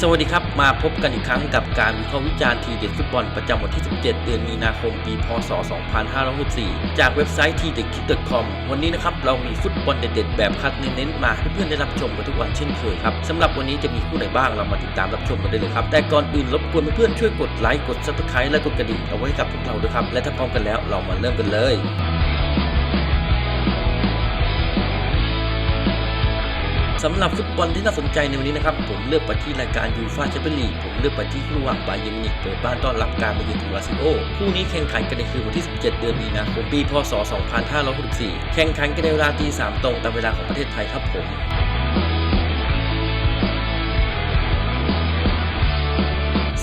สวัสดีครับ มาพบกันอีกครั้งกับการวิเคราะห์วิจารณ์ทีเด็ดฟุตบอลประจำวันที่ 17 เดือนมีนาคม ปี พศ 2564 จากเว็บไซต์ t d e c k i d c o m วันนี้นะครับ เรามีฟุตบอลเด็ดๆ แบบคัดเน้นๆ มาให้เพื่อนๆได้รับชมกันทุกวันเช่นเคยครับสำหรับวันนี้จะมีคู่ไหนบ้างเรามาติดตามรับชมกันได้เลยครับ แต่ก่อนอื่นรบกวนเพื่อนๆช่วยกดไลค์กด subscribe และกดกระดิ่งเอาไว้กับพวกเราด้วยครับและถ้าพร้อมกันแล้วเรามาเริ่มกันเลย สำหรับฟุตบอลที่น่าสนใจในวันนี้นะครับ ผมเลือกไปที่รายการยูฟ่าแชมเปี้ยนลีกผมเลือกไปที่ระหว่างบาเยร์นมิวนิกเปิดบ้านต้อนรับการมาเยือนของลาซิโอคู่นี้แข่งขันกันในคืนวันที่ 17 เดือนมีนาคมปีพศ 2564 แข่งขันกันในเวลาตี3ตรงตามเวลาของประเทศไทยครับผม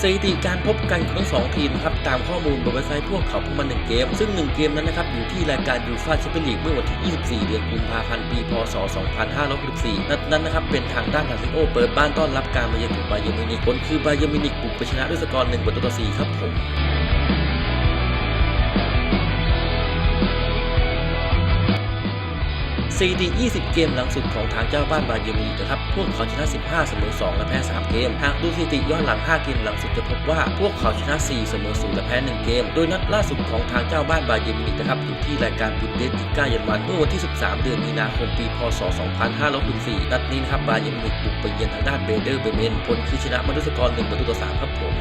สถิติการพบกันของทั้งสองทีมครับตามข้อมูลบนเว็บไซต์พวกเขาพบมา1เกม ซึ่ง 1 เกมนั้นนะครับอยู่ที่รายการยูฟ่าแชมเปี้ยนลีกเมื่อวันที่ 24 เดือนกุมภาพันธ์ปีพศ 2564 นัดนั้นนะครับเป็นทางด้านลาซิโอเปิดบ้านต้อนรับการมาเยือนของบาเยร์มิวนิกผลคือบาเยร์มิวนิกบุกไปชนะด้วยสกอร์1ประตูต่อ4ครับผม สถิติ 20 เกมหลังสุดของทางเจ้าบ้านบาเยอร์มิวนิกนะครับ พวกเขาชนะ 15 เสมอ 2 และแพ้ 3 เกม หากดูสถิติย้อนหลัง 5 เกมหลังสุดจะพบว่า พวกเขาชนะ 4 เสมอ 0 และแพ้ 1 เกม โดยนัดล่าสุดของทางเจ้าบ้านบาเยอร์มิวนิกนะครับ อยู่ที่รายการบุนเดสลิก้าเยอรมันเมื่อวันที่ 13 เดือนมีนาคม ปี พศ 2564นัดนี้นะครับบาเยอร์มิวนิกบุกไปเยือนทางด้านเบเดอร์เบเมน ผลคือชนะมาด้วยสกอร์1ประตูต่อ3ครับผม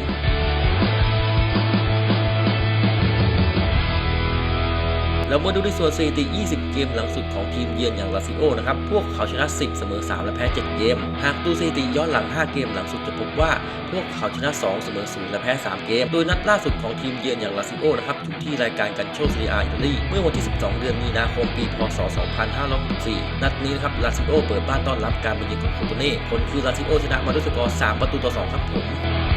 แล้วมาดูในส่วนสถิติ 20 เกมหลังสุดของทีมเยือนอย่างลาซิโอนะครับ พวกเขาชนะ 10 เสมอ 3 และแพ้ 7 เกม หากดูสถิติย้อนหลัง 5 เกมหลังสุดจะพบว่า พวกเขาชนะ 2 เสมอ 0 และแพ้ 3 เกม โดยนัดล่าสุดของทีมเยือนอย่างลาซิโอนะครับอยู่ที่รายการกันโชซีรีอาอิตาลี เมื่อวันที่ 12 เดือนมีนาคม ปี พศ 2564 นัดนี้นะครับลาซิโอเปิดบ้านต้อนรับการมาเยือนของโคโตเน่ ผลคือลาซิโอชนะมาด้วยสกอร์ 3 ประตูต่อ 2 ครับผม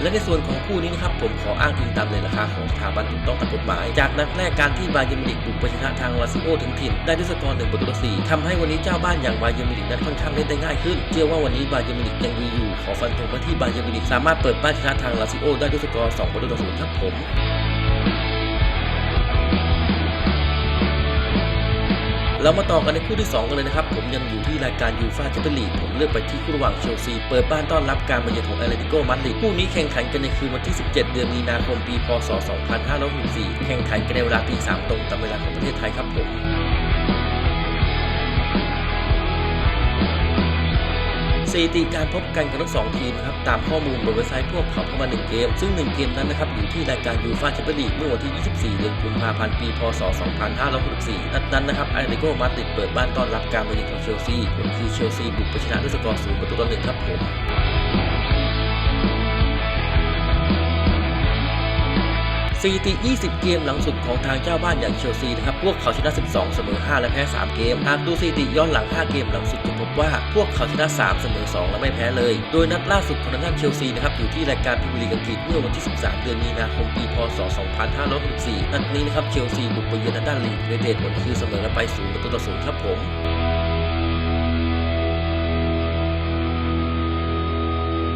และในส่วนของคู่นี้นะครับผมขออ้างอิงตามเลยราคาของสถาบันถูกต้องตามกฎหมาย จากนัดแรกการที่บาเยร์นมิลิกบุกไปชนะทางลาซิโอถึงถิ่นได้ด้วยสกอร์1ประตูต่อ4ทำให้วันนี้เจ้าบ้านอย่างบาเยร์นมิลิกนั้นค่อนข้างเล่นได้ง่ายขึ้น เชื่อว่าวันนี้บาเยร์นมิลิกยังดีอยู่ ขอฟันธงว่าที่บาเยร์นมิลิกสามารถเปิดบ้านชนะทางลาซิโอได้ด้วยสกอร์2ประตูต่อศูนย์ครับผม เรามาต่อกันในคู่ที่ 2 กันเลยนะครับ ผมยังอยู่ที่รายการยูฟ่าแชมเปี้ยนลีกผมเลือกไปที่คู่ระหว่างเชลซีเปิดบ้านต้อนรับการมาเยือนของแอตเลติโกมาดริดคู่นี้แข่งขันกันในคืนวันที่ 17 เดือนมีนาคมปี พศ 2564 แข่งขันกันในเวลาตี3ตรงตามเวลาของประเทศไทยครับผม สถิติการพบกันของทั้งสองทีมครับตามข้อมูลบนเว็บไซต์พวกเขาเข้ามา1เกม ซึ่ง 1 เกมนั้นนะครับอยู่ที่รายการยูฟ่าแชมเปี้ยนลีกเมื่อวันที่ 24 เดือนกุมภาพันธ์ปี พศ 2564 นัดนั้นนะครับไอเลโกมาติดเปิดบ้านต้อนรับการมาเยือนของเชลซีผลคือเชลซีบุกไปชนะด้วยสกอร์0ประตูต่อ1ครับผม สถิติ 20 เกมหลังสุดของทางเจ้าบ้านอย่างเชลซีนะครับ พวกเขาชนะ 12 เสมอ 5 และแพ้ 3 เกม หากดูสถิติย้อนหลัง 5 เกมหลังสุดจะพบว่าพวกเขาชนะ 3 เสมอ 2 และไม่แพ้เลย โดยนัดล่าสุดของทางด้านเชลซีนะครับ อยู่ที่รายการพรีเมียร์ลีกอังกฤษเมื่อวันที่ 13 เดือนมีนาคม ปี พศ 2564 นัดนี้นะครับ เชลซีบุกไปเยือนทางด้านลีดยูไนเต็ดผลคือเสมอกันไป0ประตูต่อ0ครับผม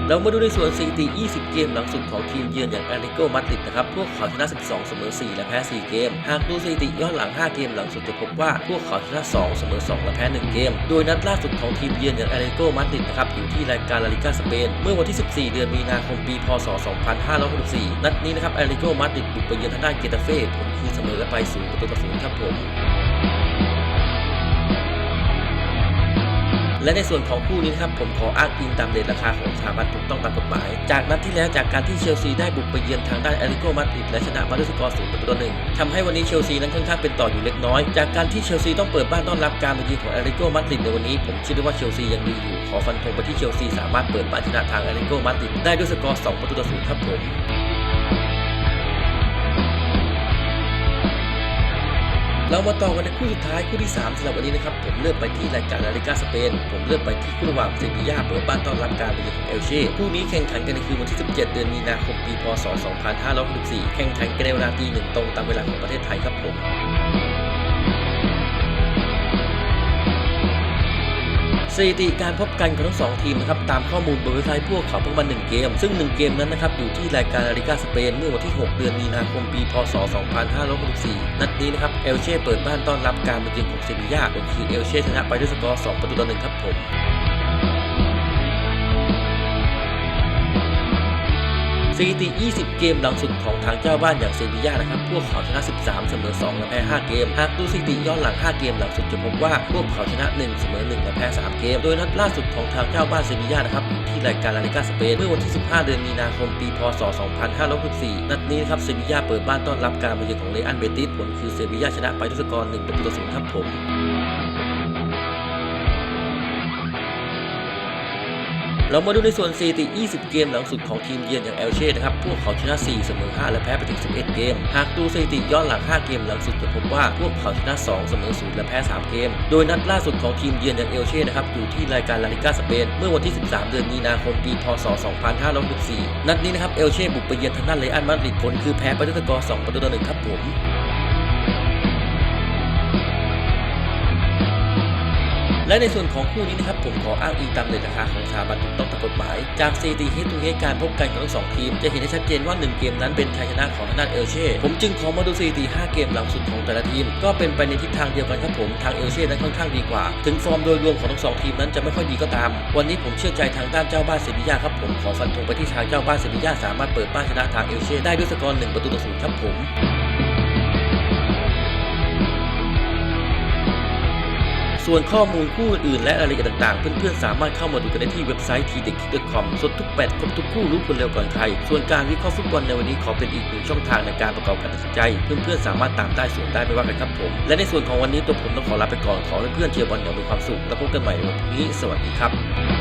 เรามาดูในส่วนสถิติ 20 เกมหลังสุดของทีมเยือนอย่างแอตเลติโกมาดริดนะครับ พวกเขาชนะ 12 เสมอ 4 และแพ้ 4 เกม หากดูสถิติย้อนหลัง 5 เกมหลังสุดจะพบว่าพวกเขาชนะ 2 เสมอ 2 และแพ้ 1 เกม โดยนัดล่าสุดของทีมเยือนอย่างแอตเลติโกมาดริดนะครับ อยู่ที่รายการลาลิกาสเปน เมื่อวันที่ 14 เดือนมีนาคม ปีพศ 2564 นัดนี้นะครับแอตเลติโกมาดริดบุกไปเยือนทางด้านเกตาเฟ่ผลคือเสมอกันไป0ประตูต่อ0ครับผม และในส่วนของคู่นี้นะครับผมขออ้างอิงตามเรทราคาของสถาบันถูกต้องตามกฎหมาย จากนัดที่แล้วจากการที่เชลซีได้บุกไปเยือนทางด้านแอตเลติโกมาดริดและชนะมาด้วยสกอร์0ประตูต่อหนึ่งทำให้วันนี้เชลซีนั้นค่อนข้างเป็นต่ออยู่เล็กน้อย จากการที่เชลซีต้องเปิดบ้านต้อนรับการมาเยือนของแอตเลติโกมาดริดในวันนี้ ผมเชื่อได้ว่าเชลซียังดีอยู่ขอฟันธงไปที่เชลซีสามารถเปิดบ้านชนะทางแอตเลติโกมาดริดได้ด้วยสกอร์2ประตูต่อ0ครับผม เรามาต่อกันในคู่สุดท้ายคู่ที่ 3สำหรับวันนี้นะครับ ผมเลือกไปที่รายการลาลิกาสเปน ผมเลือกไปที่คู่ระหว่างเซบีย่าเปิดบ้านต้อนรับการมาเยือนของเอลเช่คู่นี้แข่งขันกันในคืนวันที่ 17 เดือนมีนาคมปีพศ 2564 แข่งขันกันในเวลาตีหนึ่งตรงตามเวลาของประเทศไทยครับผม สถิติการพบกันของทั้งสองทีมนะครับตามข้อมูลบนเว็บไซต์พวกเขาพบกัน1เกม ซึ่ง 1 เกมนั้นนะครับอยู่ที่รายการลาลิกาสเปนเมื่อวันที่ 6 เดือนมีนาคมปี พศ 2564 นัดนี้นะครับเอลเช่เปิดบ้านต้อนรับการมาเยือนของเซบีย่าผลคือเอลเช่ชนะไปด้วยสกอร์2ประตูต่อ1ครับผม สถิติ 20 เกมหลังสุดของทางเจ้าบ้านอย่างเซบีย่านะครับ พวกเขาชนะ 13 เสมอ 2 และแพ้ 5 เกม หากดูสถิติย้อนหลัง 5 เกมหลังสุดจะพบว่าพวกเขาชนะ 1 เสมอ 1 และแพ้ 3 เกม โดยนัดล่าสุดของทางเจ้าบ้านเซบีย่านะครับที่รายการลาลิกาสเปนเมื่อวันที่ 15 เดือนมีนาคม ปี พศ 2564 นัดนี้นะครับเซบีย่าเปิดบ้านต้อนรับการมาเยือนของเรอันเบติสผลคือเซบีย่าชนะไปด้วยสกอร์1ประตูต่อ0ครับผม เรามาดูในส่วนสถิติ 20 เกมหลังสุดของทีมเยือนอย่างเอลเช่นะครับ พวกเขาชนะ 4 เสมอ 5 และแพ้ไปถึง 11 เกม หากดูสถิติย้อนหลัง 5 เกมหลังสุดจะพบว่าพวกเขาชนะ 2 เสมอ 0 และแพ้ 3 เกม โดยนัดล่าสุดของทีมเยือนอย่างเอลเช่นะครับ อยู่ที่รายการลาลิก้าสเปน เมื่อวันที่ 13 เดือนมีนาคม ปี พศ 2564 นัดนี้นะครับ เอลเช่บุกไปเยือนทางด้านเลอันมาดริดผลคือแพ้ไปด้วยสกอร์ 2 ประตูต่อ1ครับผม และในส่วนของคู่นี้นะครับผมขออ้างอิงตามเลทราคาของสถาบันถูกต้องตามกฎหมาย จากสถิติเฮดทูเฮการพบกันของทั้งสองทีม จะเห็นได้ชัดเจนว่า 1 เกมนั้นเป็นชัยชนะของทางด้านเอลเช่ผมจึงขอมาดูสถิติ5เกมหลังสุดของแต่ละทีม ก็เป็นไปในทิศทางเดียวกันครับผมทางเอลเช่นั้นค่อนข้างดีกว่า ถึงฟอร์มโดยรวมของทั้งสองทีมนั้นจะไม่ค่อยดีก็ตาม วันนี้ผมเชื่อใจทางด้านเจ้าบ้านเซบีย่าครับผมขอฟันธงไปที่ทางเจ้าบ้านเซบีย่าสามารถเปิดบ้านชนะทางเอลเช่ได้ด้วยสกอร์1ประตูต่อศูนย์ครับผม ส่วนข้อมูลคู่อื่นและรายละเอียดต่างๆ เพื่อนๆ สามารถเข้ามาดูกันได้ที่เว็บไซต์ t d e k c o m สดทุกแปดครบทุกคู่รู้ผลเร็วก่อนใคร ส่วนการวิเคราะห์ฟุตบอลในวันนี้ขอเป็นอีกหนึ่งช่องทางในการประกอบการตัดสินใจ เพื่อนๆ สามารถตามได้ส่วนได้ไม่ว่ากันครับผม และในส่วนของวันนี้ตัวผมต้องขอลาไปก่อนขอให้เพื่อนๆเชียร์บอลอย่างมีความสุข แล้วพบกันใหม่ในวันพรุ่งนี้ สวัสดีครับ